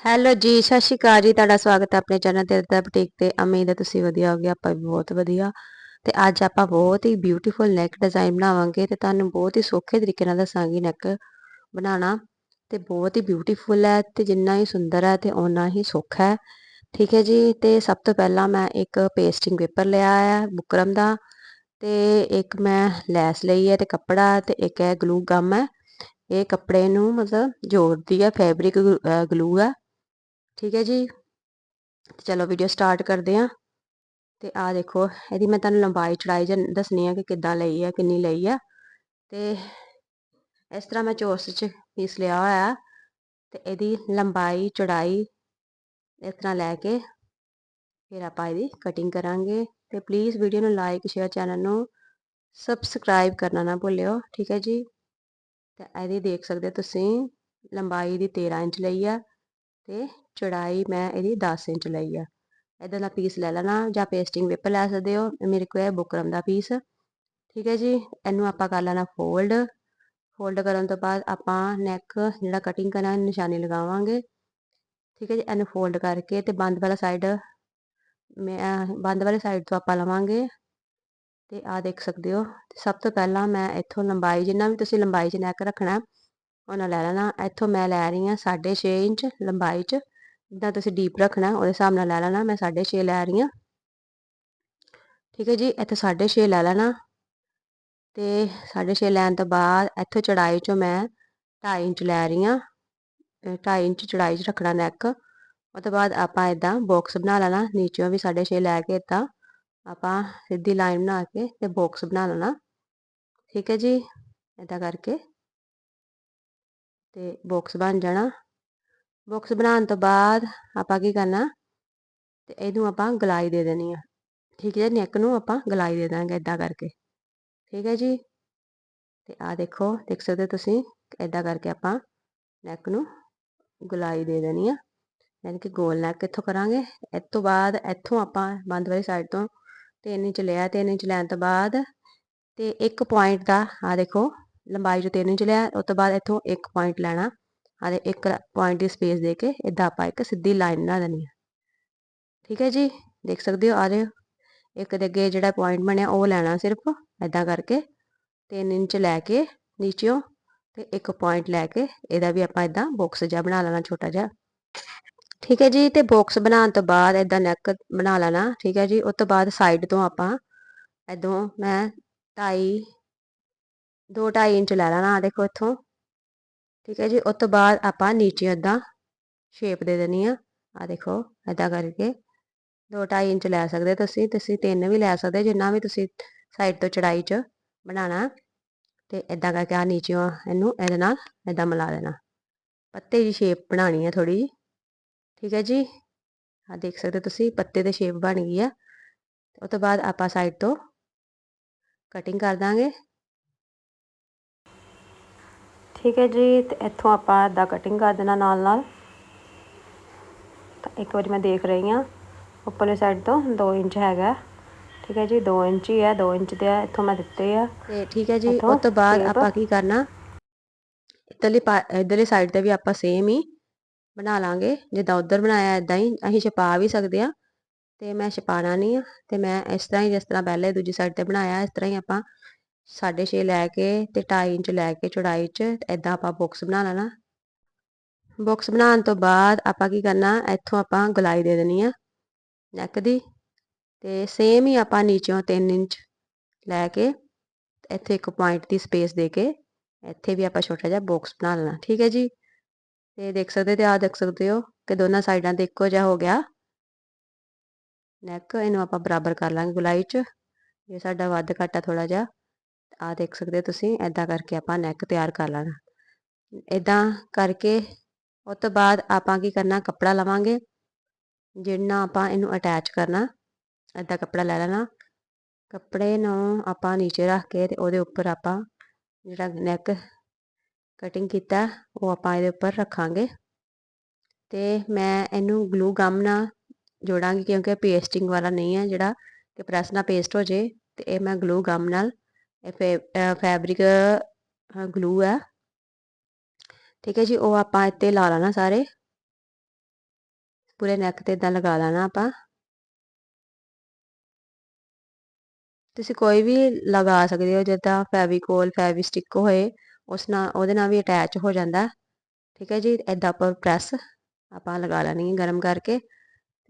Hello ਜੀ, ਸਤਿ ਸ਼੍ਰੀ ਅਕਾਲ ਜੀ। ਤੁਹਾਡਾ ਸਵਾਗਤ ਹੈ ਆਪਣੇ ਚੈਨਲ ਤੇ ਦਾ ਬੁਟੀਕ ਤੇ। ਉਮੀਦ ਹੈ ਤੁਸੀਂ ਵਧੀਆ ਹੋਗੇ, ਆਪਾਂ ਵੀ ਬਹੁਤ ਵਧੀਆ। ਤੇ ਅੱਜ ਆਪਾਂ ਬਹੁਤ ਹੀ ਬਿਊਟੀਫੁਲ ਨੈਕ ਡਿਜ਼ਾਈਨ ਬਣਾਵਾਂਗੇ ਤੇ ਤੁਹਾਨੂੰ ਬਹੁਤ ਹੀ ਸੌਖੇ ਤਰੀਕੇ ਨਾਲ ਦੱਸਾਂਗੀ ਨੈਕ ਬਣਾਉਣਾ। ਤੇ ਬਹੁਤ ਹੀ ਬਿਊਟੀਫੁਲ ਹੈ ਤੇ ਜਿੰਨਾ ਹੀ ਸੁੰਦਰ ਹੈ ਤੇ ਓਨਾ ਹੀ ਸੌਖਾ ਹੈ। ਠੀਕ ਹੈ ਜੀ, ਤੇ ਸਭ ਤੋਂ ਪਹਿਲਾਂ ਮੈਂ ਇੱਕ ਪੇਸਟਿੰਗ ਪੇਪਰ ਲਿਆ ਹੈ ਬੁਕਰਮ ਦਾ। ਤੇ ਇੱਕ ਮੈਂ ਲੈਸ ਲਈ ਹੈ ਤੇ ਕੱਪੜਾ ਤੇ ਇੱਕ ਹੈ ਗਲੂ ਗਮ ਹੈ। ਇਹ ਕੱਪੜੇ ਨੂੰ ਮਤਲਬ ਜੋੜਦੀ ਹੈ ਫੈਬਰਿਕ ਗਲੂ ਹੈ। ਠੀਕ ਹੈ ਜੀ। ਚਲੋ ਵੀਡੀਓ ਸਟਾਰਟ ਕਰਦੇ ਆਂ ਤੇ ਆ ਦੇਖੋ, ਇਹਦੀ ਮੈਂ ਤੁਹਾਨੂੰ ਲੰਬਾਈ ਚੜਾਈ ਦੱਸਣੀ ਆ ਕਿ ਕਿੱਦਾਂ ਲਈ ਆ, ਕਿੰਨੀ ਲਈ ਆ। ਤੇ ਇਸ ਤਰ੍ਹਾਂ ਮੈਂ ਚੋਰਸ 'ਚ ਪੀਸ ਲਿਆ ਹੋਇਆ। ਤੇ ਇਹਦੀ ਲੰਬਾਈ, ਚੜਾਈ ਇਸ ਤਰ੍ਹਾਂ ਲੈ ਕੇ ਫਿਰ ਆਪਾਂ ਇਹਦੀ ਕਟਿੰਗ ਕਰਾਂਗੇ। ਤੇ ਪਲੀਜ਼ ਵੀਡੀਓ ਨੂੰ ਲਾਈਕ ਸ਼ੇਅਰ ਚੈਨਲ ਨੂੰ ਸਬਸਕ੍ਰਾਈਬ ਕਰਨਾ ਨਾ ਭੁੱਲਿਓ, ਠੀਕ ਹੈ ਜੀ। ਤੇ ਇਹਦੀ ਦੇਖ ਸਕਦੇ ਤੁਸੀਂ, ਲੰਬਾਈ ਦੀ 13 ਇੰਚ ਲਈ ਆ। ਤੇ ਚੜਾਈ ਮੈਂ ਇਹਦੀ 10 ਇੰਚ ਲਈ ਆ। ਇਦਾਂ ਦਾ ਪੀਸ ਲੈ ਲੈਣਾ ਜਾਂ ਪੇਸਟਿੰਗ ਪੇਪਰ ਲੈ ਸਕਦੇ ਹੋ। ਮੇਰੇ ਕੋਲ ਹੈ ਬੁਕਰਮ ਦਾ ਪੀਸ ਠੀਕ ਹੈ ਜੀ, ਇਹਨੂੰ ਆਪਾਂ ਕਰ ਲੈਣਾ ਫੋਲਡ ਫੋਲਡ ਕਰਨ ਤੋਂ ਬਾਅਦ ਆਪਾਂ ਨੈਕ ਜਿਹੜਾ ਕਟਿੰਗ ਕਰਨਾ ਨਿਸ਼ਾਨੀ ਲਗਾਵਾਂਗੇ। ਠੀਕ ਹੈ ਜੀ, ਇਹਨੂੰ ਫੋਲਡ ਕਰਕੇ ਤੇ ਬੰਦ ਵਾਲਾ ਸਾਈਡ ਮੈਂ, ਬੰਦ ਵਾਲੀ ਸਾਈਡ ਤੋਂ ਆਪਾਂ ਲਵਾਂਗੇ। ਤੇ ਆ ਦੇਖ ਸਕਦੇ ਹੋ, ਸਭ ਤੋਂ ਪਹਿਲਾਂ ਮੈਂ ਇੱਥੋਂ ਲੰਬਾਈ ਜਿੰਨਾ ਵੀ ਤੁਸੀਂ ਲੰਬਾਈ 'ਚ ਨੈਕ ਰੱਖਣਾ, ਉਹਨਾਂ ਲੈ ਲੈਣਾ। ਇੱਥੋਂ ਮੈਂ ਲੈ ਰਹੀ ਹਾਂ 6.5 ਇੰਚ ਲੰਬਾਈ 'ਚ। ਜਿੱਦਾਂ ਤੁਸੀਂ ਡੀਪ ਰੱਖਣਾ, ਉਹਦੇ ਹਿਸਾਬ ਨਾਲ ਲੈ ਲੈਣਾ, ਮੈਂ 6.5 ਲੈ ਰਹੀ ਹਾਂ। ਠੀਕ ਹੈ ਜੀ, ਇੱਥੇ 6.5 ਲੈ ਲੈਣਾ ਤੇ 6.5 ਲੈਣ ਤੋਂ ਬਾਅਦ ਇੱਥੋਂ ਚੜਾਈ 'ਚੋਂ ਮੈਂ 2.5 ਇੰਚ ਲੈ ਰਹੀ ਹਾਂ। 2.5 ਇੰਚ ਚੜਾਈ 'ਚ ਰੱਖਣਾ ਨੈਕ ਉਹ ਤੋਂ ਬਾਅਦ ਆਪਾਂ ਇਦਾਂ ਬਾਕਸ ਬਣਾ ਲੈਣਾ, ਨੀਚੇੋਂ ਵੀ 6.5 ਲੈ ਕੇ ਇਦਾਂ ਆਪਾਂ ਸਿੱਧੀ ਲਾਈਨ ਬਣਾ ਕੇ ਤੇ ਬਾਕਸ ਬਣਾ ਲੈਣਾ। ਠੀਕ ਹੈ ਜੀ ਇਦਾਂ ਕਰਕੇ ਤੇ ਬਾਕਸ ਬਣ ਜਾਣਾ। ਬਾਕਸ ਬਣਾਉਣ ਤੋਂ ਬਾਅਦ ਆਪਾਂ ਕੀ ਕਰਨਾ ਤੇ ਇਹਨੂੰ ਆਪਾਂ ਗਲਾਈ ਦੇ ਦੇਣੀ ਆ। ਠੀਕ ਹੈ, ਨੈਕ ਨੂੰ ਆਪਾਂ ਗਲਾਈ ਦੇ ਦਾਂਗੇ ਇਦਾਂ ਕਰਕੇ। ਠੀਕ ਹੈ ਜੀ? ਤੇ ਆ ਦੇਖੋ, ਦੇਖ ਸਕਦੇ ਤੁਸੀਂ ਇਦਾਂ ਕਰਕੇ ਆਪਾਂ ਨੈਕ ਨੂੰ ਗਲਾਈ ਦੇ ਦੇਣੀ ਆ। ਯਾਨੀ ਕਿ ਗੋਲ ਨੈਕ ਇੱਥੋਂ ਕਰਾਂਗੇ? ਇਸ ਤੋਂ ਬਾਅਦ ਇੱਥੋਂ ਆਪਾਂ ਬੰਦ ਵਾਲੀ ਸਾਈਡ ਤੋਂ 3 ਇੰਚ ਲਿਆ 3 ਇੰਚ ਲੈਣ ਤੋਂ ਬਾਅਦ ਤੇ ਇੱਕ ਪੁਆਇੰਟ ਦਾ ਆ ਦੇਖੋ, ਲੰਬਾਈ ਜੋ 3 ਇੰਚ ਲਿਆ ਉਸ ਤੋਂ ਬਾਅਦ ਇੱਥੋਂ ਇੱਕ ਪੁਆਇੰਟ ਲੈਣਾ। ਆ ਇੱਕ ਪੁਆਇੰਟ ਦੀ ਸਪੇਸ ਦੇ ਕੇ ਇਦਾਂ ਆਪਾਂ ਇੱਕ ਸਿੱਧੀ ਲਾਈਨ ਬਣਾ ਦੇਣੀ ਹੈ ਠੀਕ ਹੈ ਜੀ? ਦੇਖ ਸਕਦੇ ਹੋ ਆ ਰਹੇ ਇੱਕ ਦੇ ਅੱਗੇ ਜਿਹੜਾ ਪੁਆਇੰਟ ਬਣਿਆ, ਉਹ ਲੈਣਾ ਸਿਰਫ ਇਦਾਂ ਕਰਕੇ 3 ਇੰਚ ਲੈ ਕੇ ਨੀਚਿਓਂ ਤੇ ਇੱਕ ਪੁਆਇੰਟ ਲੈ ਕੇ ਇਹਦਾ ਵੀ ਆਪਾਂ ਇਦਾਂ ਬਾਕਸ ਜਿਹਾ ਬਣਾ ਲੈਣਾ, ਛੋਟਾ ਜਿਹਾ। ਠੀਕ ਹੈ ਜੀ? ਤੇ ਬਾਕਸ ਬਣਾਉਣ ਤੋਂ ਬਾਅਦ ਇਦਾਂ ਨੈਕ ਬਣਾ ਲੈਣਾ, ਠੀਕ ਹੈ ਜੀ? ਉਸ ਤੋਂ ਬਾਅਦ ਸਾਈਡ ਤੋਂ ਆਪਾਂ ਇਦੋਂ ਮੈਂ 2.5 2 2.5 ਇੰਚ ਲੈ ਲੈਣਾ ਆ ਦੇਖੋ ਇੱਥੋਂ। ਠੀਕ ਹੈ ਜੀ ਉਸ ਤੋਂ ਬਾਅਦ ਆਪਾਂ ਨੀਚੇ ਇਦਾਂ ਸ਼ੇਪ ਦੇ ਦੇਣੀ ਆ। ਆ ਦੇਖੋ ਇਦਾਂ ਕਰਕੇ 2 2.5 ਇੰਚ ਲੈ ਸਕਦੇ ਤੁਸੀਂ ਤੁਸੀਂ 3 ਵੀ ਲੈ ਸਕਦੇ, ਜਿੰਨਾ ਵੀ ਤੁਸੀਂ ਸਾਈਡ ਤੋਂ ਚੜਾਈ 'ਚ ਬਣਾਣਾ ਤੇ ਇਦਾਂ ਕਰਕੇ ਆ ਨੀਚੇੋਂ ਇਹਨੂੰ ਇਹਦੇ ਨਾਲ ਇਦਾਂ ਮਿਲਾ ਦੇਣਾ। ਪੱਤੇ ਦੀ ਸ਼ੇਪ ਬਣਾਣੀ ਹੈ ਥੋੜੀ ਜੀ ਠੀਕ ਹੈ ਜੀ? ਆ ਦੇਖ ਸਕਦੇ ਤੁਸੀਂ, ਪੱਤੇ ਦੀ ਸ਼ੇਪ ਬਣ ਗਈ ਆ। ਉਸ ਤੋਂ ਬਾਅਦ ਆਪਾਂ ਸਾਈਡ ਤੋਂ ਕਟਿੰਗ ਕਰ ਦਾਂਗੇ। ਠੀਕ ਹੈ ਜੀ ਤੇ ਇੱਥੋਂ ਆਪਾਂ ਇਦਾਂ ਕਟਿੰਗ ਕਰ ਦੇਣਾ ਨਾਲ ਨਾਲ। ਤਾਂ ਇੱਕ ਵਾਰੀ ਮੈਂ ਦੇਖ ਰਹੀ ਹਾਂ ਉੱਪਰਲੇ ਸਾਈਡ ਤੋਂ 2 ਇੰਚ ਹੈਗਾ। ਠੀਕ ਹੈ ਜੀ 2 ਇੰਚ ਹੀ ਹੈ 2 ਇੰਚ ਦੇ ਇੱਥੋਂ ਮੈਂ ਦਿੱਤੇ ਆ। ਤੇ ਠੀਕ ਹੈ ਜੀ ਉਸ ਤੋਂ ਬਾਅਦ ਆਪਾਂ ਕੀ ਕਰਨਾ ਇਧਰਲੀ ਇਧਰਲੀ ਸਾਈਡ ਤੇ ਵੀ ਆਪਾਂ ਸੇਮ ਹੀ ਬਣਾ ਲਾਂਗੇ। ਜਿੱਦਾਂ ਉਧਰ ਬਣਾਇਆ ਇਦਾਂ ਹੀ ਅਸੀਂ ਛਪਾ ਵੀ ਸਕਦੇ ਆ ਤੇ ਮੈਂ ਛਪਾਣਾ ਨਹੀਂ ਆ ਤੇ ਮੈਂ ਇਸ ਤਰ੍ਹਾਂ ਹੀ ਜਿਸ ਤਰ੍ਹਾਂ ਪਹਿਲੇ ਦੂਜੀ ਸਾਈਡ ਤੇ ਬਣਾਇਆ ਇਸ ਤਰ੍ਹਾਂ ਹੀ ਆਪਾਂ 6.5 ਲੈ ਕੇ ਤੇ 2.5 ਇੰਚ ਲੈ ਕੇ ਚੌੜਾਈ 'ਚ ਇਦਾਂ ਆਪਾਂ ਬਾਕਸ ਬਣਾ ਲੈਣਾ। ਬਾਕਸ ਬਣਾਉਣ ਤੋਂ ਬਾਅਦ ਆਪਾਂ ਕੀ ਕਰਨਾ, ਇੱਥੋਂ ਆਪਾਂ ਗਲਾਈ ਦੇ ਦੇਣੀ ਆ ਨੈਕ ਦੀ ਤੇ ਸੇਮ ਹੀ ਆਪਾਂ ਨੀਚੋਂ 3 ਇੰਚ ਲੈ ਕੇ ਇੱਥੇ ਇੱਕ ਪੁਆਇੰਟ ਦੀ ਸਪੇਸ ਦੇ ਕੇ ਇੱਥੇ ਵੀ ਆਪਾਂ ਛੋਟਾ ਜਿਹਾ ਬਾਕਸ ਬਣਾ ਲੈਣਾ, ਠੀਕ ਹੈ ਜੀ? ਤੇ ਦੇਖ ਸਕਦੇ ਤੇ ਆ ਦੇਖ ਸਕਦੇ ਹੋ ਕਿ ਦੋਨਾਂ ਸਾਈਡਾਂ ਤੇ ਇੱਕੋ ਜਿਹਾ ਹੋ ਗਿਆ। ਨੈਕ ਇਹਨੂੰ ਆਪਾਂ ਬਰਾਬਰ ਕਰ ਲਾਂਗੇ ਗੁਲਾਈ 'ਚ। ਇਹ ਸਾਡਾ ਵੱਧ ਘਟਾ ਥੋੜਾ ਜਿਹਾ। ਆ ਦੇਖ ਸਕਦੇ ਤੁਸੀਂ ਐਦਾਂ ਕਰਕੇ ਆਪਾਂ ਨੈਕ ਤਿਆਰ ਕਰ ਲੈਣਾ। ਐਦਾਂ ਕਰਕੇ ਉਸ ਤੋਂ ਬਾਅਦ ਆਪਾਂ ਕੀ ਕਰਨਾ, ਕੱਪੜਾ ਲਵਾਂਗੇ, ਜਿੰਨਾ ਆਪਾਂ ਇਹਨੂੰ ਅਟੈਚ ਕਰਨਾ ਐਦਾਂ ਕੱਪੜਾ ਲੈ ਲੈਣਾ। ਕੱਪੜੇ ਨੂੰ ਆਪਾਂ ਨੀਚੇ ਰੱਖ ਕੇ ਤੇ ਉਹਦੇ ਉੱਪਰ ਆਪਾਂ ਜਿਹੜਾ ਨੈਕ ਕਟਿੰਗ ਕੀਤਾ, ਉਹ ਆਪਾਂ ਇਹਦੇ ਉੱਪਰ ਰੱਖਾਂਗੇ। ਤੇ ਮੈਂ ਇਹਨੂੰ ਗਲੂ ਗਮ ਨਾਲ ਜੋੜਾਂਗੀ ਕਿਉਂਕਿ ਪੇਸਟਿੰਗ ਵਾਲਾ ਨਹੀਂ ਹੈ ਜਿਹੜਾ ਕਿ ਪ੍ਰੈਸ ਨਾਲ ਪੇਸਟ ਹੋ ਜੇ, ਤੇ ਇਹ ਮੈਂ ਗਲੂ ਗਮ ਨਾਲ ਇਹ ਫੈਬਰਿਕ ਗਲੂ ਹੈ। ਠੀਕ ਹੈ ਜੀ, ਉਹ ਆਪਾਂ ਇੱਥੇ ਲਾ ਲੈਣਾ ਸਾਰੇ। ਪੂਰੇ ਨੈਕ ਤੇ ਇਦਾਂ ਲਗਾ ਲੈਣਾ ਆਪਾਂ। ਤੁਸੀਂ ਕੋਈ ਵੀ ਲਗਾ ਸਕਦੇ ਹੋ, ਜਿੱਦਾਂ ਫੈਵੀਕੋਲ ਫੈਵੀ ਹੋਏ, ਉਸ ਨਾਲ, ਉਹਦੇ ਨਾਲ ਵੀ ਅਟੈਚ ਹੋ ਜਾਂਦਾ। ਠੀਕ ਹੈ ਜੀ ਇਦਾਂ ਪਰ ਪ੍ਰੈਸ ਆਪਾਂ ਲਗਾ ਲੈਣੀ ਹੈ ਗਰਮ ਕਰਕੇ।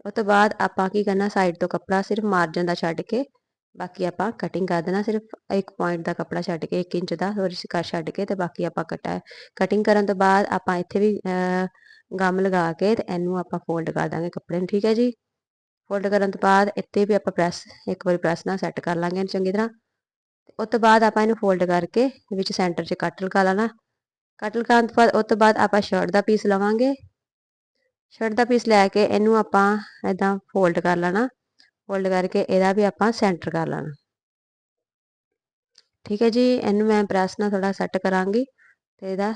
ਉਸ ਤੋਂ ਬਾਅਦ ਆਪਾਂ ਕੀ ਕਰਨਾ ਸਾਈਡ ਤੋਂ ਕੱਪੜਾ ਸਿਰਫ ਮਾਰਜਨ ਦਾ ਛੱਡ ਕੇ ਬਾਕੀ ਆਪਾਂ ਕਟਿੰਗ ਕਰ ਦੇਣਾ, ਸਿਰਫ ਇੱਕ ਪੁਆਇੰਟ ਦਾ ਕੱਪੜਾ ਛੱਡ ਕੇ 1 ਇੰਚ ਦਾ ਹੋਰ ਕਰ ਛੱਡ ਕੇ ਤੇ ਬਾਕੀ ਆਪਾਂ ਕਟਾ ਕਟਿੰਗ ਕਰਨ ਤੋਂ ਬਾਅਦ ਆਪਾਂ ਇੱਥੇ ਵੀ ਗਮ ਲਗਾ ਕੇ ਤੇ ਇਹਨੂੰ ਆਪਾਂ ਫੋਲਡ ਕਰ ਦਾਂਗੇ ਕੱਪੜੇ ਨੂੰ, ਠੀਕ ਹੈ ਜੀ? ਫੋਲਡ ਕਰਨ ਤੋਂ ਬਾਅਦ ਇੱਥੇ ਵੀ ਆਪਾਂ ਪ੍ਰੈਸ ਇੱਕ ਵਾਰੀ ਪ੍ਰੈਸ ਨਾਲ ਸੈੱਟ ਕਰ ਲਾਂਗੇ ਚੰਗੀ ਤਰ੍ਹਾਂ। ਉਸ ਤੋਂ ਬਾਅਦ ਆਪਾਂ ਇਹਨੂੰ ਫੋਲਡ ਕਰਕੇ ਵਿੱਚ ਸੈਂਟਰ 'ਚ ਕੱਟ ਲਗਾ ਲੈਣਾ। ਕੱਟ ਲਗਾਉਣ ਤੋਂ ਬਾਅਦ, ਉਸ ਤੋਂ ਬਾਅਦ ਆਪਾਂ ਸ਼ਰਟ ਦਾ ਪੀਸ ਲਵਾਂਗੇ। ਸ਼ਰਟ ਦਾ ਪੀਸ ਲੈ ਕੇ ਇਹਨੂੰ ਆਪਾਂ ਇਦਾਂ ਫੋਲਡ ਕਰ ਲੈਣਾ। ਫੋਲਡ ਕਰਕੇ ਇਹਦਾ ਵੀ ਆਪਾਂ ਸੈਂਟਰ ਕਰ ਲੈਣਾ। ਠੀਕ ਹੈ ਜੀ, ਇਹਨੂੰ ਮੈਂ ਪ੍ਰੈਸ ਨਾਲ ਥੋੜਾ ਸੈੱਟ ਕਰਾਂਗੀ ਤੇ ਇਹਦਾ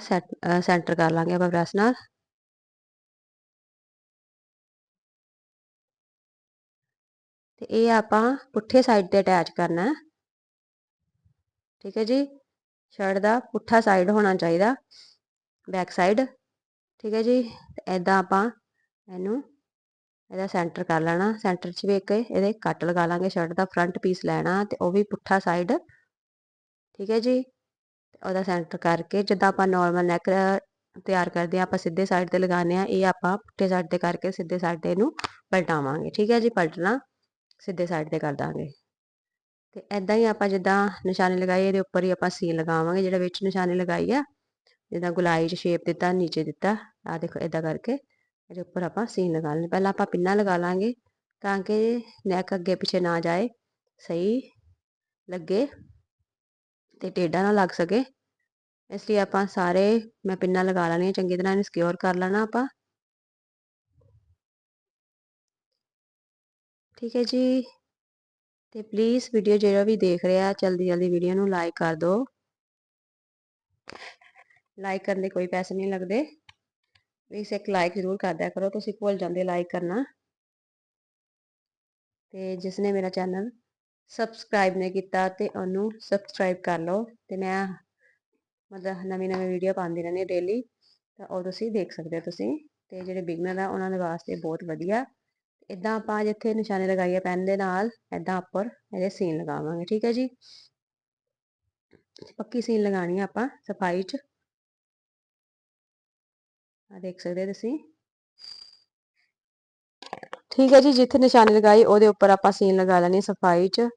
ਸੈਂਟਰ ਕਰ ਲਾਂਗੇ ਆਪਾਂ ਪ੍ਰੈਸ ਨਾਲ। ਤੇ ਇਹ ਆਪਾਂ ਪੁੱਠੇ ਸਾਈਡ ਤੇ ਅਟੈਚ ਕਰਨਾ ਹੈ। ਠੀਕ ਹੈ ਜੀ ਸ਼ਰਟ ਦਾ ਪੁੱਠਾ ਸਾਈਡ ਹੋਣਾ ਚਾਹੀਦਾ ਬੈਕ ਸਾਈਡ ਠੀਕ ਹੈ ਜੀ ਐਦਾਂ ਆਪਾਂ ਇਹਨੂੰ ਇਹਦਾ ਸੈਂਟਰ ਕਰ ਲੈਣਾ। ਸੈਂਟਰ 'ਚ ਵੀ ਇੱਕ ਇਹਦੇ ਕੱਟ ਲਗਾ ਲਾਂਗੇ ਸ਼ਰਟ ਦਾ ਫਰੰਟ ਪੀਸ ਲੈਣਾ ਤੇ ਉਹ ਵੀ ਪੁੱਠਾ ਸਾਈਡ ਠੀਕ ਹੈ ਜੀ? ਉਹਦਾ ਸੈਂਟਰ ਕਰਕੇ ਜਿੱਦਾਂ ਆਪਾਂ ਨਾਰਮਲ ਨੈਕ ਤਿਆਰ ਕਰਦੇ ਆ ਆਪਾਂ ਸਿੱਧੇ ਸਾਈਡ ਤੇ ਲਗਾਉਂਦੇ ਆ ਇਹ ਆਪਾਂ ਪੁੱਠੇ ਸਾਈਡ ਤੇ ਕਰਕੇ ਸਿੱਧੇ ਸਾਈਡ ਤੇ ਇਹਨੂੰ ਪਲਟਾਵਾਂਗੇ। ਠੀਕ ਹੈ ਜੀ? ਪਲਟਣਾ, ਸਿੱਧੇ ਸਾਈਡ ਤੇ ਕਰ ਦਾਂਗੇ। ਤੇ ਐਦਾਂ ਹੀ ਆਪਾਂ ਜਿੱਦਾਂ ਨਿਸ਼ਾਨੇ ਲਗਾਈ ਇਹਦੇ ਉੱਪਰ ਹੀ ਆਪਾਂ ਸੀਨ ਲਗਾਵਾਂਗੇ, ਜਿਹੜਾ ਵਿੱਚ ਨਿਸ਼ਾਨੀ ਲਗਾਈ ਆ। ਜਿੱਦਾਂ ਗੁਲਾਈ 'ਚ ਸ਼ੇਪ ਦਿੱਤਾ, ਨੀਚੇ ਦਿੱਤਾ ਆ ਦੇਖੋ ਐਦਾਂ ਕਰਕੇ। ਇਹਦੇ ਉੱਪਰ ਆਪਾਂ ਸੀਨ ਲਗਾ ਲੈਣੇ ਪਹਿਲਾਂ ਆਪਾਂ ਪਿੰਨਾ ਲਗਾ ਲਾਂਗੇ ਤਾਂ ਕਿ ਨੈਕ ਅੱਗੇ ਪਿੱਛੇ ਨਾ ਜਾਏ, ਸਹੀ ਲੱਗੇ ਤੇ ਟੇਡਾ ਨਾ ਲੱਗ ਸਕੇ। ਇਸ ਲਈ ਆਪਾਂ ਸਾਰੇ ਮੈਂ ਪਿੰਨਾ ਲਗਾ ਲੈਣੀ ਚੰਗੀ ਤਰ੍ਹਾਂ ਇਹਨੂੰ ਸਿਕਿਉਰ ਕਰ ਲੈਣਾ ਆਪਾਂ। ਠੀਕ ਹੈ ਜੀ। ਤੇ ਪਲੀਜ਼ ਵੀਡੀਓ ਜਿਹੜਾ ਵੀ ਦੇਖ ਰਿਹਾ, ਜਲਦੀ ਜਲਦੀ ਵੀਡੀਓ ਨੂੰ ਲਾਈਕ ਕਰ ਦਿਓ। ਲਾਈਕ ਕਰਨ ਦੇ ਕੋਈ ਪੈਸੇ ਨਹੀਂ ਲੱਗਦੇ। ਪਲੀਜ਼ ਇੱਕ ਲਾਈਕ ਜ਼ਰੂਰ ਕਰ ਦਿਆ ਕਰੋ, ਤੁਸੀਂ ਭੁੱਲ ਜਾਂਦੇ ਲਾਈਕ ਕਰਨਾ। ਤੇ ਜਿਸ ਨੇ ਮੇਰਾ ਚੈਨਲ ਸਬਸਕ੍ਰਾਈਬ ਨਹੀਂ ਕੀਤਾ ਤੇ ਉਹਨੂੰ ਸਬਸਕ੍ਰਾਈਬ ਕਰ ਲਓ ਤੇ ਮੈਂ ਮਤਲਬ ਨਵੀਂ ਨਵੀਂ ਵੀਡੀਓ ਪਾਉਂਦੀ ਰਹਿੰਦੀ ਡੇਲੀ ਤਾਂ ਉਹ ਤੁਸੀਂ ਦੇਖ ਸਕਦੇ ਹੋ ਤੁਸੀਂ। ਤੇ ਜਿਹੜੇ ਬਿਗਨਰ ਆ, ਉਹਨਾਂ ਦੇ ਵਾਸਤੇ ਬਹੁਤ ਵਧੀਆ। ਇਦਾਂ ਆਪਾਂ ਜਿੱਥੇ ਨਿਸ਼ਾਨੇ ਲਗਾਈਏ ਪੈਨ ਦੇ ਨਾਲ ਇਦਾਂ ਉੱਪਰ ਇਹਦੇ ਸੀਨ ਲਗਾਵਾਂਗੇ, ਠੀਕ ਹੈ ਜੀ? ਪੱਕੀ ਸੀਨ ਲਗਾਣੀ ਆ ਆਪਾਂ, ਸਫ਼ਾਈ 'ਚ। ਆ ਦੇਖ ਸਕਦੇ ਤੁਸੀਂ। ਠੀਕ ਹੈ ਜੀ, ਜਿੱਥੇ ਨਿਸ਼ਾਨੀ ਲਗਾਈ ਉਹਦੇ ਉੱਪਰ ਆਪਾਂ ਸੀਨ ਲਗਾ ਲੈਣੀ ਸਫ਼ਾਈ 'ਚ।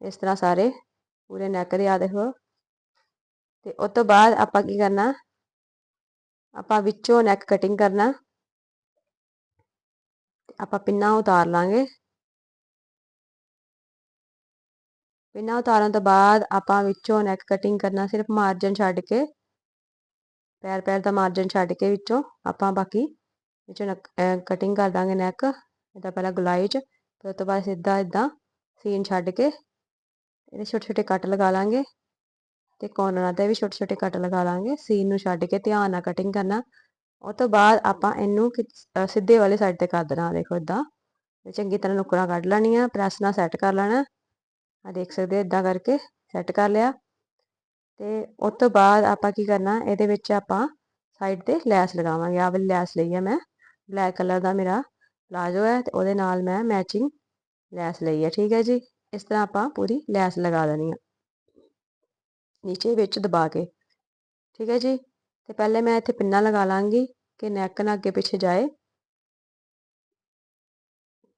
ਇਸ ਤਰ੍ਹਾਂ ਸਾਰੇ, ਪੂਰੇ ਨੈਕ ਦੇ ਆ ਦੇਖੋ। ਤੇ ਉਸ ਤੋਂ ਬਾਅਦ ਆਪਾਂ ਕੀ ਕਰਨਾ, ਆਪਾਂ ਵਿੱਚੋਂ ਨੈਕ ਕਟਿੰਗ ਕਰਨਾ। ਆਪਾਂ ਪਿੰਨਾ ਉਤਾਰ ਲਾਂਗੇ। ਪਿੰਨਾ ਉਤਾਰਨ ਤੋਂ ਬਾਅਦ ਆਪਾਂ ਵਿੱਚੋਂ ਨੈਕ ਕਟਿੰਗ ਕਰਨਾ, ਸਿਰਫ ਮਾਰਜਨ ਛੱਡ ਕੇ। ਪੈਰ ਪੈਰ ਦਾ ਮਾਰਜਨ ਛੱਡ ਕੇ ਵਿੱਚੋਂ ਆਪਾਂ ਬਾਕੀ ਵਿੱਚੋਂ ਕਟਿੰਗ ਕਰ ਦਾਂਗੇ ਨੈਕ ਇਹਦਾ ਪਹਿਲਾਂ ਗੁਲਾਈ 'ਚ, ਫਿਰ ਉਸ ਤੋਂ ਬਾਅਦ ਸਿੱਧਾ ਇਦਾਂ ਸੀਨ ਛੱਡ ਕੇ ਇਹਦੇ ਛੋਟੇ ਛੋਟੇ ਕੱਟ ਲਗਾ ਲਾਂਗੇ ਤੇ ਕੋਰਨਰਾਂ ਤੇ ਵੀ ਛੋਟੇ ਛੋਟੇ ਕੱਟ ਲਗਾ ਲਾਂਗੇ ਸੀਨ ਨੂੰ ਛੱਡ ਕੇ ਧਿਆਨ ਨਾਲ ਕਟਿੰਗ ਕਰਨਾ। ਉਸ ਤੋਂ ਬਾਅਦ ਆਪਾਂ ਇਹਨੂੰ ਸਿੱਧੇ ਵਾਲੇ ਸਾਈਡ ਤੇ ਕਰ ਦੇਣਾ, ਦੇਖੋ ਇਦਾਂ ਚੰਗੀ ਤਰ੍ਹਾਂ ਨੁਕਰਾਂ ਕੱਢ ਲੈਣੀਆਂ ਪ੍ਰੈਸ ਨਾਲ ਸੈੱਟ ਕਰ ਲੈਣਾ। ਆ ਦੇਖ ਸਕਦੇ ਇਦਾਂ ਕਰਕੇ ਸੈੱਟ ਕਰ ਲਿਆ। ਤੇ ਉਸ ਤੋਂ ਬਾਅਦ ਆਪਾਂ ਕੀ ਕਰਨਾ, ਇਹਦੇ ਵਿੱਚ ਆਪਾਂ ਸਾਈਡ ਤੇ ਲੈਸ ਲਗਾਵਾਂਗੇ। ਆ ਵਾਲੀ ਲੈਸ ਲਈ ਹੈ ਮੈਂ। ਬਲੈਕ ਕਲਰ ਦਾ ਮੇਰਾ ਪਲਾਜੋ ਹੈ ਤੇ ਉਹਦੇ ਨਾਲ ਮੈਂ ਮੈਚਿੰਗ ਲੈਸ ਲਈ ਹੈ ਠੀਕ ਹੈ ਜੀ? ਇਸ ਤਰ੍ਹਾਂ ਆਪਾਂ ਪੂਰੀ ਲੈਸ ਲਗਾ ਦੇਣੀ ਹੈ ਨੀਚੇ ਵਿੱਚ ਦਬਾ ਕੇ, ਠੀਕ ਹੈ ਜੀ? ਤੇ ਪਹਿਲੇ ਮੈਂ ਇੱਥੇ ਪਿੰਨਾ ਲਗਾ ਲਾਂਗੀ ਕਿ ਨੈਕ ਨਾ ਅੱਗੇ ਪਿੱਛੇ ਜਾਏ।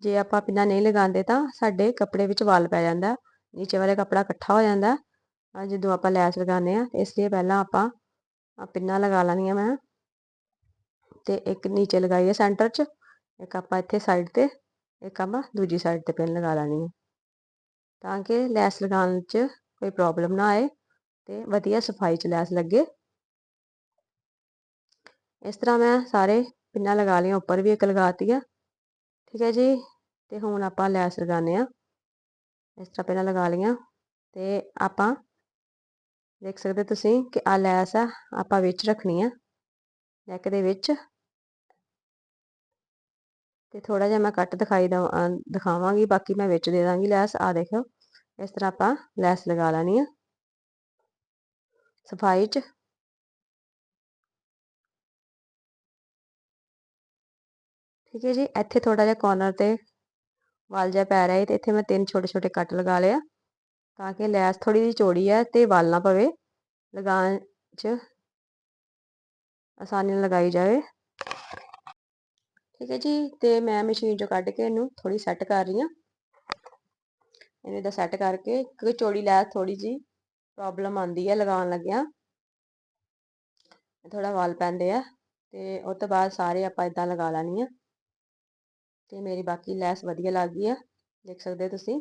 ਜੇ ਆਪਾਂ ਪਿੰਨਾ ਨਹੀਂ ਲਗਾਉਂਦੇ ਤਾਂ ਸਾਡੇ ਕੱਪੜੇ ਵਿੱਚ ਵਾਲ ਪੈ ਜਾਂਦਾ। ਨੀਚੇ ਵਾਲੇ ਕੱਪੜਾ ਇਕੱਠਾ ਹੋ ਜਾਂਦਾ। ਜਦੋਂ ਆਪਾਂ ਲੈਸ ਲਗਾਉਂਦੇ ਆ ਇਸ ਲਈ ਪਹਿਲਾਂ ਆਪਾਂ ਪਿੰਨਾ ਲਗਾ ਲੈਣੀਆਂ ਮੈਂ ਤੇ ਇੱਕ ਨੀਚੇ ਲਗਾਈ ਹੈ ਸੈਂਟਰ 'ਚ, ਇੱਕ ਆਪਾਂ ਇੱਥੇ ਸਾਈਡ ਤੇ, ਇੱਕ ਆਪਾਂ ਦੂਜੀ ਸਾਈਡ ਤੇ ਪਿੰਨ ਲਗਾ ਲੈਣੀ ਹੈ। ਤਾਂ ਕਿ ਲੈਸ ਲਗਾਉਣ 'ਚ ਕੋਈ ਪ੍ਰੋਬਲਮ ਨਾ ਆਏ ਤੇ ਵਧੀਆ ਸਫ਼ਾਈ 'ਚ ਲੈਸ ਲੱਗੇ। ਇਸ ਤਰ੍ਹਾਂ ਮੈਂ ਸਾਰੇ ਪਿੰਨਾਂ ਲਗਾ ਲਈਆਂ, ਉੱਪਰ ਵੀ ਇੱਕ ਲਗਾਤੀ ਆ ਠੀਕ ਹੈ ਜੀ? ਤੇ ਹੁਣ ਆਪਾਂ ਲੈਸ ਲਗਾਉਂਦੇ ਆ ਇਸ ਤਰ੍ਹਾਂ ਪਹਿਲਾਂ ਲਗਾ ਲਈਆਂ ਤੇ ਆਪਾਂ ਦੇਖ ਸਕਦੇ ਤੁਸੀਂ ਕਿ ਆ ਲੈਸ ਆ, ਆਪਾਂ ਵਿੱਚ ਰੱਖਣੀ ਆ ਨੈਕ ਦੇ ਵਿੱਚ। ਤੇ ਥੋੜਾ ਜਿਹਾ ਮੈਂ ਕੱਟ ਦਿਖਾਈ ਦਿਖਾਵਾਂਗੀ, ਬਾਕੀ ਮੈਂ ਵਿੱਚ ਦੇ ਦਾਂਗੀ ਲੈਸ। ਆ ਦੇਖੋ ਇਸ ਤਰ੍ਹਾਂ ਆਪਾਂ ਲੈਸ ਲਗਾ ਲੈਣੀ ਆ। ਸਫ਼ਾਈ 'ਚ। ਠੀਕ ਹੈ ਜੀ, ਇੱਥੇ ਥੋੜਾ ਜਿਹਾ ਕੋਰਨਰ ਤੇ ਵਾਲ ਜਿਹਾ ਪੈ ਰਿਹਾ ਹੈ ਤੇ ਇੱਥੇ ਮੈਂ ਤਿੰਨ ਛੋਟੇ ਛੋਟੇ ਕੱਟ ਲਗਾ ਲਿਆ ਤਾਂ ਕਿ ਲੈਸ ਥੋੜੀ ਜਿਹੀ ਚੌੜੀ ਹੈ ਤੇ ਵਾਲ ਨਾ ਪਵੇ। ਲਗਾਉਣ 'ਚ ਆਸਾਨੀ ਨਾਲ ਲਗਾਈ ਜਾਵੇ। ਠੀਕ ਹੈ ਜੀ, ਤੇ ਮੈਂ ਮਸ਼ੀਨ ਚੋਂ ਕੱਢ ਕੇ ਇਹਨੂੰ ਥੋੜੀ ਸੈੱਟ ਕਰ ਰਹੀ ਹਾਂ। ਇਹਨੂੰ ਦਾ ਸੈੱਟ ਕਰਕੇ ਕਿਉਂਕਿ ਚੌੜੀ ਲੈਸ ਥੋੜੀ ਜੀ ਪ੍ਰੋਬਲਮ ਆਉਂਦੀ ਹੈ ਲਗਾਉਣ ਲੱਗਿਆਂ। ਥੋੜਾ ਵਾਲ ਪੈਂਦੇ ਆ ਤੇ ਉਸ ਤੋਂ ਬਾਅਦ ਸਾਰੇ ਆਪਾਂ ਇਦਾਂ ਲਗਾ ਲੈਣੀ ਆ। ਤੇ ਮੇਰੀ ਬਾਕੀ ਲੈਸ ਵਧੀਆ ਲੱਗ ਗਈ ਆ, ਦੇਖ ਸਕਦੇ ਹੋ ਤੁਸੀਂ।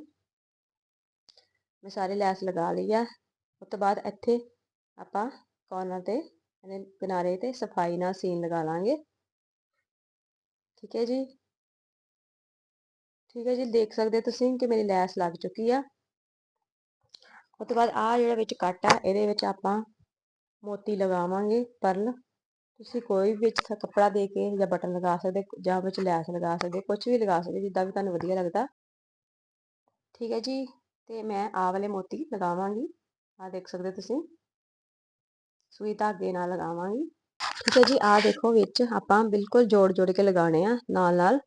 ਮੈਂ ਸਾਰੇ ਲੈਸ ਲਗਾ ਲਈ ਆ। ਉਸ ਤੋਂ ਬਾਅਦ ਇੱਥੇ ਆਪਾਂ ਕੋਰਨਰ ਤੇ ਇਹਦੇ ਕਿਨਾਰੇ ਤੇ ਸਫ਼ਾਈ ਨਾਲ ਸੀਨ ਲਗਾ ਲਾਂਗੇ। ਠੀਕ ਹੈ ਜੀ? ਠੀਕ ਹੈ ਜੀ, ਦੇਖ ਸਕਦੇ ਤੁਸੀਂ ਕਿ ਮੇਰੀ ਲੈਸ ਲੱਗ ਚੁੱਕੀ ਆ। ਉਸ ਤੋਂ ਬਾਅਦ ਆ ਜਿਹੜਾ ਵਿੱਚ ਕੱਟ ਆ, ਇਹਦੇ ਵਿੱਚ ਆਪਾਂ ਮੋਤੀ ਲਗਾਵਾਂਗੇ, ਪਰਲ। ਤੁਸੀਂ ਕੋਈ ਵੀ ਵਿੱਚ ਕੱਪੜਾ ਦੇ ਕੇ ਜਾਂ ਬਟਨ ਲਗਾ ਸਕਦੇ, ਜਾਂ ਵਿੱਚ ਲੈਸ ਲਗਾ ਸਕਦੇ ਕੁਝ ਵੀ ਲਗਾ ਸਕਦੇ, ਜਿੱਦਾਂ ਵੀ ਤੁਹਾਨੂੰ ਵਧੀਆ ਲੱਗਦਾ। ਠੀਕ ਹੈ ਜੀ? ਤੇ ਮੈਂ ਆਹ ਵਾਲੇ ਮੋਤੀ ਲਗਾਵਾਂਗੀ। ਆ ਦੇਖ ਸਕਦੇ ਤੁਸੀਂ। ਸੂਈ ਧਾਗੇ ਨਾਲ ਲਗਾਵਾਂਗੀ। ਠੀਕ ਹੈ ਜੀ ਆ ਦੇਖੋ ਵਿੱਚ ਆਪਾਂ ਬਿਲਕੁਲ ਜੋੜ ਜੋੜ ਕੇ ਲਗਾਉਣੇ ਆ, ਨਾਲ ਨਾਲ।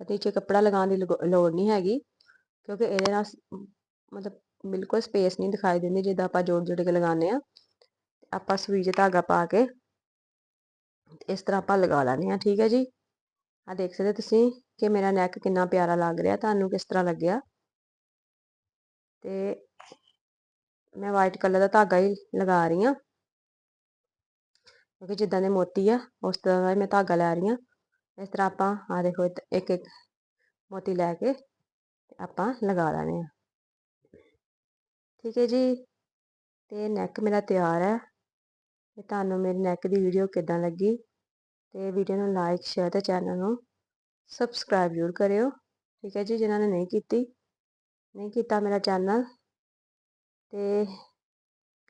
ਤੇ ਚ ਕੱਪੜਾ ਲਗਾਉਣ ਦੀ ਲੋੜ ਨਹੀਂ ਹੈਗੀ, ਕਿਉਂਕਿ ਇਹਦੇ ਨਾਲ ਮਤਲਬ ਬਿਲਕੁਲ ਸਪੇਸ ਨਹੀਂ ਦਿਖਾਈ ਦਿੰਦੀ ਜਿੱਦਾਂ ਆਪਾਂ ਜੋੜ ਜੋੜ ਕੇ ਲਗਾਉਂਦੇ ਆ। ਆਪਾਂ ਸੂਈ 'ਚ ਧਾਗਾ ਪਾ ਕੇ ਇਸ ਤਰ੍ਹਾਂ ਆਪਾਂ ਲਗਾ ਲੈਣੇ ਆ, ਠੀਕ ਹੈ ਜੀ। ਆ ਦੇਖ ਸਕਦੇ ਤੁਸੀਂ ਕਿ ਮੇਰਾ ਨੈਕ ਕਿੰਨਾ ਪਿਆਰਾ ਲੱਗ ਰਿਹਾ, ਤੁਹਾਨੂੰ ਕਿਸ ਤਰ੍ਹਾਂ ਲੱਗਿਆ? ਤੇ ਮੈਂ ਵਾਈਟ ਕਲਰ ਦਾ ਧਾਗਾ ਹੀ ਲਗਾ ਰਹੀ ਹਾਂ। ਕਿਉਂਕਿ ਜਿੱਦਾਂ ਦੇ ਮੋਤੀ ਆ, ਉਸ ਤਰ੍ਹਾਂ ਦਾ ਮੈਂ ਧਾਗਾ ਲੈ ਰਹੀ ਹਾਂ। ਇਸ ਤਰ੍ਹਾਂ ਆਪਾਂ ਆ ਦੇਖੋ ਇੱਕ ਇੱਕ ਮੋਤੀ ਲੈ ਕੇ ਆਪਾਂ ਲਗਾ ਲੈਣੇ ਆ ਠੀਕ ਹੈ ਜੀ, ਤੇ ਨੈਕ ਮੇਰਾ ਤਿਆਰ ਹੈ। ਤੇ ਤੁਹਾਨੂੰ ਮੇਰੀ ਨੈਕ ਦੀ ਵੀਡੀਓ ਕਿਦਾਂ ਲੱਗੀ? ਤੇ ਵੀਡੀਓ ਨੂੰ ਲਾਈਕ ਸ਼ੇਅਰ ਤੇ ਚੈਨਲ ਨੂੰ ਸਬਸਕ੍ਰਾਈਬ ਜ਼ਰੂਰ ਕਰਿਓ। ਠੀਕ ਹੈ ਜੀ, ਜਿਨ੍ਹਾਂ ਨੇ ਨਹੀਂ ਕੀਤੀ ਨਹੀਂ ਕੀਤਾ ਮੇਰਾ ਚੈਨਲ ਤੇ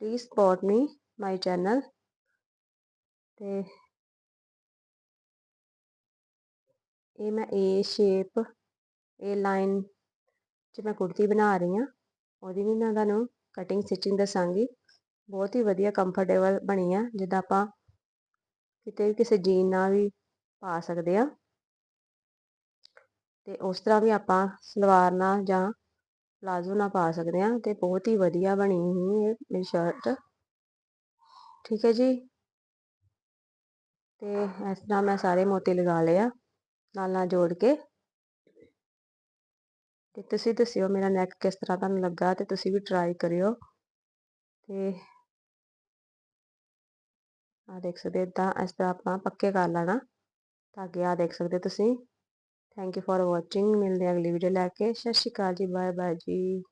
please support me my channel ਤੇ ਇਹ ਮੈਂ ਏ ਸ਼ੇਪ ਇਹ ਲਾਈਨ 'ਚ ਮੈਂ ਕੁੜਤੀ ਬਣਾ ਰਹੀ ਹਾਂ, ਉਹਦੀ ਵੀ ਮੈਂ ਤੁਹਾਨੂੰ ਕਟਿੰਗ ਸਟਿਚਿੰਗ ਦੱਸਾਂਗੀ। ਬਹੁਤ ਹੀ ਵਧੀਆ ਕੰਫਰਟੇਬਲ ਬਣੀ ਆ, ਜਿੱਦਾਂ ਆਪਾਂ ਕਿਤੇ ਵੀ ਕਿਸੇ ਜੀਨ ਨਾਲ ਵੀ ਪਾ ਸਕਦੇ ਆ। ਤੇ ਉਸ ਤਰ੍ਹਾਂ ਵੀ ਆਪਾਂ ਸਲਵਾਰ ਨਾਲ ਜਾਂ ਪਲਾਜ਼ੋ ਨਾਲ ਪਾ ਸਕਦੇ ਆ ਤੇ ਬਹੁਤ ਹੀ ਵਧੀਆ ਬਣੀ ਹੋਈ ਇਹ ਮੇਰੀ ਸ਼ਰਟ ਠੀਕ ਹੈ ਜੀ। ਤੇ ਇਸ ਤਰ੍ਹਾਂ ਮੈਂ ਸਾਰੇ ਮੋਤੀ ਲਗਾ ਲਏ ਆ, ਨਾਲ ਨਾਲ ਜੋੜ ਕੇ। ਤੇ ਤੁਸੀਂ ਦੱਸਿਓ ਮੇਰਾ ਨੈਕ ਕਿਸ ਤਰ੍ਹਾਂ ਤੁਹਾਨੂੰ ਲੱਗਾ ਤੇ ਤੁਸੀਂ ਵੀ ਟਰਾਈ ਕਰਿਓ। ਤੇ ਆ ਦੇਖ ਸਕਦੇ ਇਦਾਂ ਇਸ ਤਰ੍ਹਾਂ ਆਪਾਂ ਪੱਕੇ ਕਰ ਲੈਣਾ, ਤਾਂ ਧਾਗੇ ਆ ਦੇਖ ਸਕਦੇ ਤੁਸੀਂ। ਥੈਂਕ ਯੂ ਫॉर ਵਾਚਿੰਗ ਮਿਲਦੇ ਅਗਲੀ ਵੀਡੀਓ ਲੈ ਕੇ। ਸਤਿ ਸ਼੍ਰੀ ਅਕਾਲ ਜੀ ਬਾਏ ਬਾਏ ਜੀ।